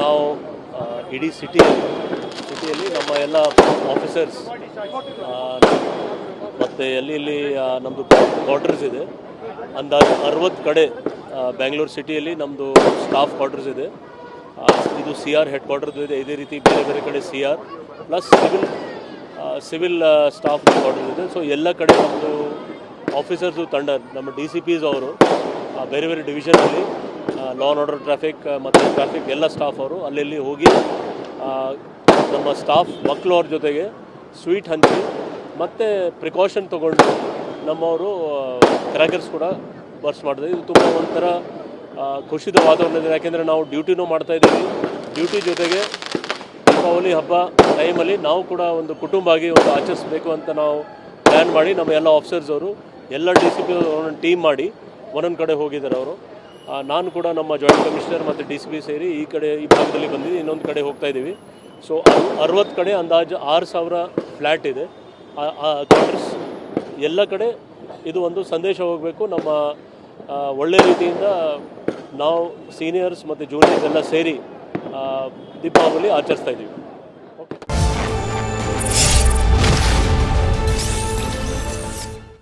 ನಾವು ಇಡೀ ಸಿಟಿಯಲ್ಲಿ ಸಿಟಿಯಲ್ಲಿ ನಮ್ಮ ಎಲ್ಲ ಆಫೀಸರ್ಸ್ ಮತ್ತು ಎಲ್ಲಿ ಇಲ್ಲಿ ನಮ್ಮದು ಕ್ವಾರ್ಟರ್ಸ್ ಇದೆ. ಅಂದಾಜು ಅರವತ್ತು ಕಡೆ ಬ್ಯಾಂಗ್ಳೂರು ಸಿಟಿಯಲ್ಲಿ ನಮ್ಮದು ಸ್ಟಾಫ್ ಕ್ವಾರ್ಟರ್ಸ್ ಇದೆ. ಇದು ಸಿ ಆರ್ ಹೆಡ್ ಕ್ವಾರ್ಟರ್ಸ್ ಇದೆ. ಇದೇ ರೀತಿ ಬೇರೆ ಬೇರೆ ಕಡೆ C R plus civil civil staff quarters ಇದೆ. ಸೊ ಎಲ್ಲ ಕಡೆ ನಮ್ಮದು ಆಫೀಸರ್ಸು ತಂಡ, ನಮ್ಮ ಡಿ ಸಿ ಪಿಸ್ ಅವರು ಬೇರೆ ಬೇರೆ ಡಿವಿಷನಲ್ಲಿ ಲಾ ಆ್ಯಂಡ್ ಆರ್ಡರ್ ಟ್ರಾಫಿಕ್ ಮತ್ತು ಟ್ರಾಫಿಕ್ ಎಲ್ಲ ಸ್ಟಾಫ್ ಅವರು ಅಲ್ಲೆಲ್ಲಿ ಹೋಗಿ ನಮ್ಮ ಸ್ಟಾಫ್ ಮಕ್ಕಳು ಅವ್ರ ಜೊತೆಗೆ ಸ್ವೀಟ್ ಹಂಚಿ, ಮತ್ತು ಪ್ರಿಕಾಷನ್ ತೊಗೊಂಡು ನಮ್ಮವರು ಕ್ರ್ಯಾಕರ್ಸ್ ಕೂಡ ಬರ್ಸ್ ಮಾಡಿದೆ ಇದು ತುಂಬ ಒಂಥರ ಖುಷಿದ ವಾತಾವರಣ ಇದೆ. ಯಾಕೆಂದರೆ ನಾವು ಡ್ಯೂಟಿನೂ ಮಾಡ್ತಾ ಇದ್ದೀವಿ. ಡ್ಯೂಟಿ ಜೊತೆಗೆ ದೀಪಾವಳಿ ಹಬ್ಬ ಟೈಮಲ್ಲಿ ನಾವು ಕೂಡ ಒಂದು ಕುಟುಂಬ ಆಗಿ ಒಂದು ಆಚರಿಸಬೇಕು ಅಂತ ನಾವು ಪ್ಲ್ಯಾನ್ ಮಾಡಿ ನಮ್ಮ ಎಲ್ಲ ಆಫೀಸರ್ಸ್ ಅವರು, ಎಲ್ಲ ಡಿ ಸಿ ಪಿ ಒಂದೊಂದು ಟೀಮ್ ಮಾಡಿ ಒಂದೊಂದು ಕಡೆ ಹೋಗಿದ್ದಾರೆ ಅವರು. ನಾನು ಕೂಡ ನಮ್ಮ ಜಾಯಿಂಟ್ ಕಮಿಷನರ್ ಮತ್ತು ಡಿ ಸಿ ಪಿ ಸೇರಿ ಈ ಕಡೆ ಈ ಭಾಗದಲ್ಲಿ ಬಂದಿದ್ದು ಇನ್ನೊಂದು ಕಡೆ ಹೋಗ್ತಾ ಇದ್ದೀವಿ. ಸೊ ಅರವತ್ತು ಕಡೆ ಅಂದಾಜು ಆರು ಸಾವಿರ ಫ್ಲ್ಯಾಟ್ ಇದೆ. ಕ್ವಾರ್ಟರ್ಸ್ ಎಲ್ಲ ಕಡೆ ಇದು ಒಂದು ಸಂದೇಶ ಹೋಗಬೇಕು. ನಮ್ಮ ಒಳ್ಳೆ ರೀತಿಯಿಂದ ನಾವು ಸೀನಿಯರ್ಸ್ ಮತ್ತು ಜೂನಿಯರ್ಸ್ ಎಲ್ಲ ಸೇರಿ ದೀಪಾವಳಿ ಆಚರಿಸ್ತಾ ಇದ್ದೀವಿ.